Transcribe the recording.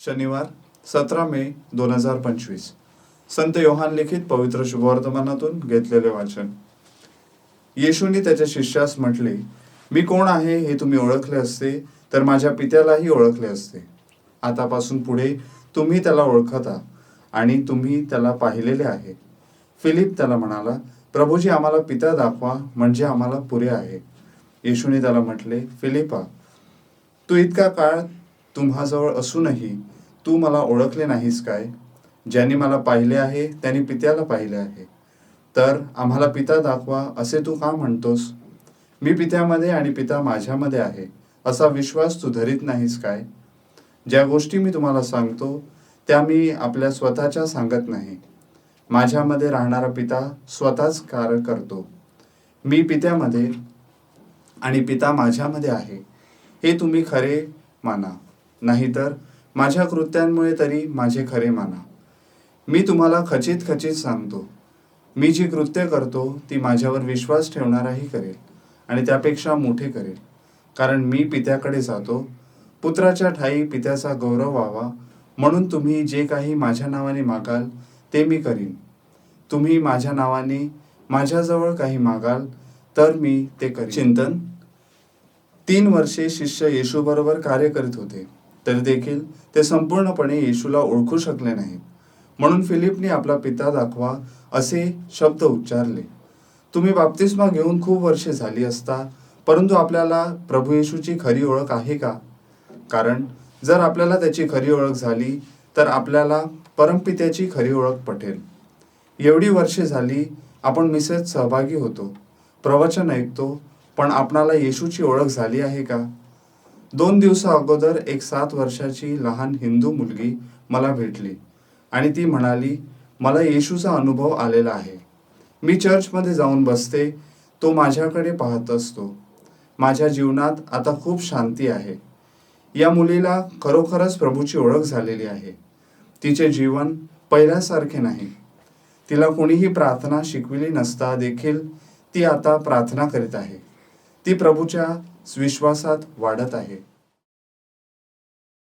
शनिवार सतरा मे दोन हजार पंचवीस. संत योहान लिखित पवित्र शुभवर्तमानातून घेतलेले वाचन. येशूंनी त्याच्या शिष्यास म्हटले मी कोण आहे हे तुम्ही ओळखले असते तर माझ्या पित्यालाही ओळखले असते. आतापासून पुढे तुम्ही त्याला ओळखता आणि तुम्ही त्याला पाहिलेले आहे. फिलिप त्याला म्हणाला प्रभूजी आम्हाला पिता दाखवा म्हणजे आम्हाला पुरे आहे. येशूने त्याला म्हटले फिलिपा तू इतका काळ तुम्हाजवळ असूनही तू मला ओळखले नाहीस काय? ज्यांनी मला पाहिले आहे त्यांनी पित्याला पाहिले आहे. तर आम्हाला पिता दाखवा असे तू का म्हणतोस? मी पित्यामध्ये आणि पिता माझ्यामध्ये आहे असा विश्वास तू धरीत नाहीस काय? ज्या गोष्टी मी तुम्हाला सांगतो त्या मी आपल्या स्वतःच्या सांगत नाही. माझ्यामध्ये राहणारा पिता स्वतःच कार्य करतो. मी पित्यामध्ये आणि पिता माझ्यामध्ये आहे हे तुम्ही खरे माना. नाहीतर माझ्या कृत्यांमुळे तरी माझे खरे माना. मी तुम्हाला खचित खचित सांगतो. मी जी कृत्य करतो ती माझ्यावर विश्वास ठेवणाराही करेल आणि त्यापेक्षा मोठे करेल. कारण मी पित्याकडे जातो पुत्राच्या ठाई पित्याचा गौरव व्हावा म्हणून तुम्ही जे काही माझ्या नावाने मागाल ते मी करीन. तुम्ही माझ्या नावाने माझ्याजवळ काही मागाल तर मी ते करीन. चिंतन? तीन वर्षे शिष्य येशूबरोबर कार्य करीत होते. तरी देखील ते संपूर्णपणे येशूला ओळखू शकले नाहीत म्हणून फिलिपने आपला पिता दाखवा असे शब्द उच्चारले. तुम्ही बाप्तिस्मा घेऊन खूप वर्षे झाली असता परंतु आपल्याला प्रभू येशूची खरी ओळख आहे का? कारण जर आपल्याला त्याची खरी ओळख झाली तर आपल्याला परमपित्याची खरी ओळख पटेल. एवढी वर्षे झाली आपण मिसेस सहभागी होतो प्रवचन ऐकतो पण आपणाला येशूची ओळख झाली आहे का? दोन दिवसा अगोदर एक सात वर्षाची लहान हिंदू मुलगी मला भेटली आणि ती म्हणाली मला येशूचा अनुभव आलेला आहे. मी चर्चमध्ये जाऊन बसते तो माझ्याकडे पाहत असतो. माझ्या जीवनात आता खूप शांती आहे. या मुलीला खरोखरच प्रभूची ओळख झालेली आहे. तिचे जीवन पहिल्यासारखे नाही. तिला कोणीही प्रार्थना शिकविली नसता देखील ती आता प्रार्थना करीत आहे. ती प्रभूच्या विश्वासात वाढत आहे.